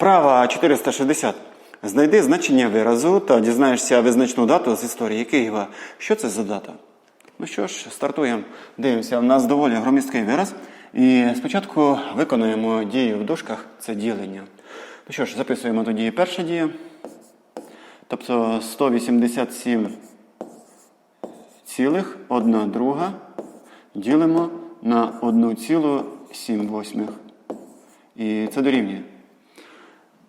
Вправа 460. Знайди значення виразу та дізнаєшся визначну дату з історії Києва. Що це за дата? Ну що ж, стартуємо. Дивимося, у нас доволі громісткий вираз. І спочатку виконуємо дію в дужках, це ділення. Ну що ж, записуємо тоді перша дія. Тобто 187 цілих, одна друга ділимо на 1,7. І це дорівнює.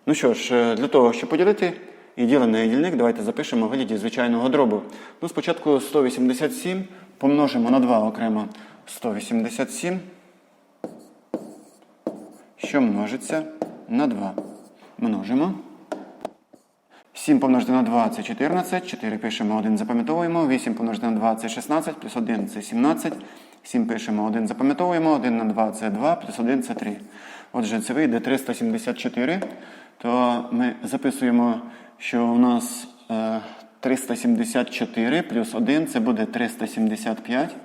Ну що ж, е, для того, щоб поділити і ділений дільник, давайте запишемо вигляді звичайного дробу. Ну, спочатку 187 помножимо на 2 окремо. 187, що множиться на 2. Множимо. 7 помножити на 2 це 14, 4 пишемо, 1 запам'ятовуємо, 8 помножити на 2 це 16, плюс 1 це 17, 7 пишемо, 1 запам'ятовуємо, 1 на 2 це 2, плюс 1 це 3. Отже, це вийде 374, то ми записуємо, що у нас е, 374 плюс 1 це буде 375.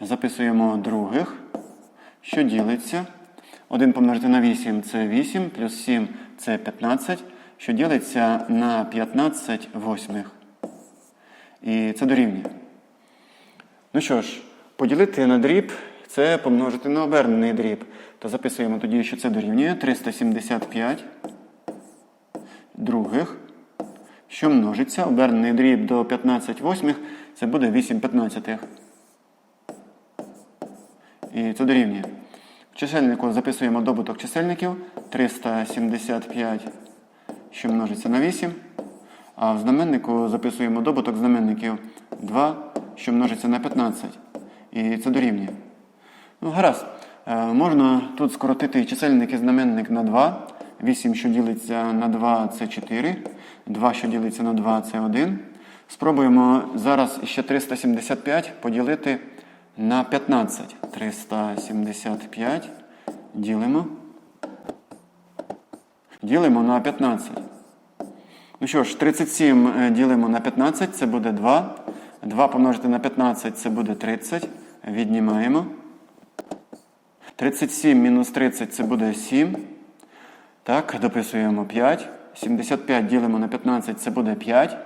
Записуємо других, що ділиться. 1 помножити на 8 це 8, плюс 7 це 15, що ділиться на 15 восьмих. І це дорівнює. Ну що ж, поділити на дріб це помножити на обернений дріб. То записуємо тоді, що це дорівнює 375 других, що множиться. Обернений дріб до 15 восьмих, це буде 8 п'ятнадцятих. І це дорівнює. В чисельнику записуємо добуток чисельників 375, що множиться на 8. А в знаменнику записуємо добуток знаменників 2, що множиться на 15. І це дорівнює. Ну, гаразд. Е, можна тут скоротити чисельник і знаменник на 2. 8, що ділиться на 2, це 4. 2, що ділиться на 2, це 1. Спробуємо зараз ще 375 поділити на 15. 375 ділимо. Ділимо на 15. Ну що ж, 37 е, ділимо на 15, це буде 2. 2 помножити на 15 це буде 30. Віднімаємо. 37 мінус 30 це буде 7. Так, дописуємо 5. 75 ділимо на 15 це буде 5.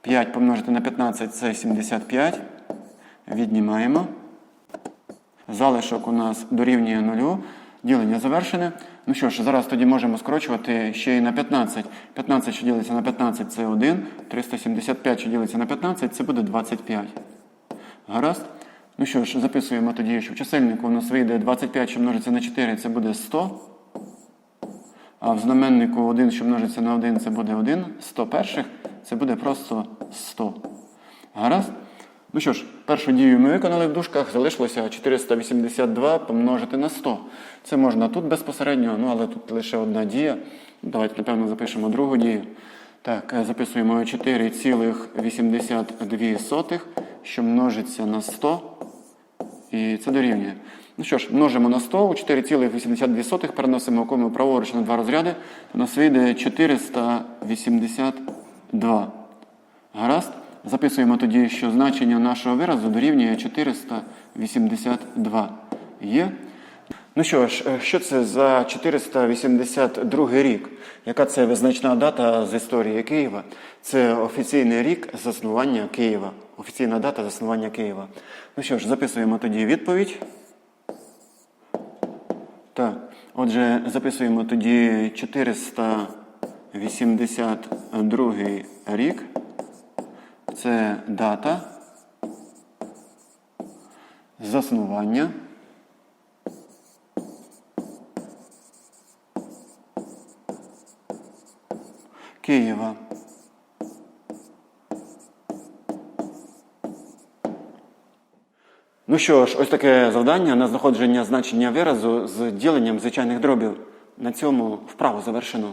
5 помножити на 15 це 75. Віднімаємо. Залишок у нас дорівнює 0. Ділення завершене. Ну що ж, зараз тоді можемо скорочувати ще й на 15. 15, що ділиться на 15, це 1. 375, що ділиться на 15, це буде 25. Гаразд. Ну що ж, записуємо тоді, що в чисельнику у нас вийде 25, що множиться на 4, це буде 100. А в знаменнику 1, що множиться на 1, це буде 1. 100 перших це буде просто 100. Гаразд? Ну що ж, першу дію ми виконали в дужках, залишилося 482 помножити на 100. Це можна тут безпосередньо, ну але тут лише одна дія. Давайте, напевно, запишемо другу дію. Так, е, записуємо 4,82, що множиться на 100. І це дорівнює. Ну що ж, множимо на 100, у 4,82 переносимо кому праворуч на два розряди. У нас вийде 482. Гаразд? Записуємо тоді, що значення нашого виразу дорівнює 482. Є? Ну що ж, е, що це за 482 рік? Яка це визначна дата з історії Києва? Це офіційний рік заснування Києва. Офіційна дата заснування Києва. Ну що ж, записуємо тоді відповідь. Так, отже, записуємо тоді 482 рік. Це дата заснування. Києва. Ну що ж, ось таке завдання на знаходження значення виразу з діленням звичайних дробів. На цьому вправу завершено.